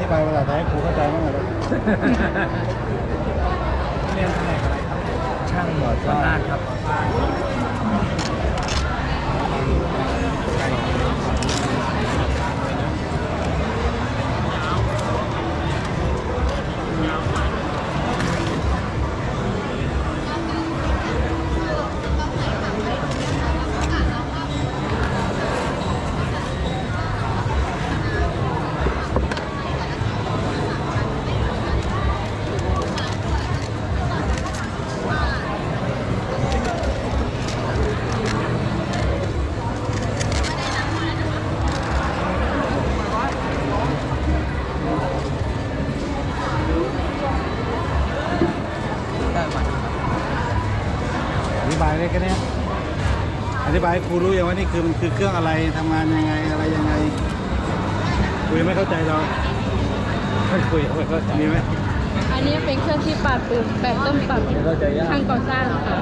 ลภาษาไทยให้ครูเข้าใจบ้างเลยเรียนแผนกอะไรครับช่างก่อสร้างครับ อธิบายได้แค่เนี้ยอธิบายให้ครูรู้ยังว่านี่คือมันคือเครื่องอะไรทำงานยังไงอะไรยังไงครูยังไม่เข้าใจเราไม่คุยไม่เข้าใจมีไหมอันนี้เป็นเครื่องที่ปรับปรุงแบบต้นปรับไม่เข้าใจยากทางก่อสร้างค่ะ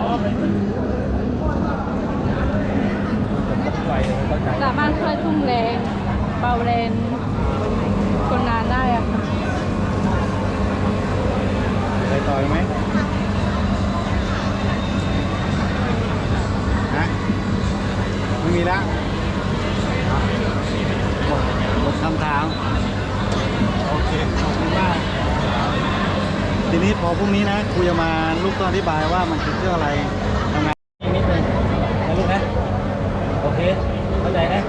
ไฟไม่เข้าใจสามารถช่วยทุ่งแรงเบาแรงคนงานได้อะค่ะไปต่อยไหม นะหมดคำถามโอเคขอบคุณมากทีนี้พอพรุ่งนี้นะครูจะมาลูกต้องอธิบายว่ามันคือเรื่องอะไรทำงานนิดนึงนะลูกนะโอเคเข้าใจนะ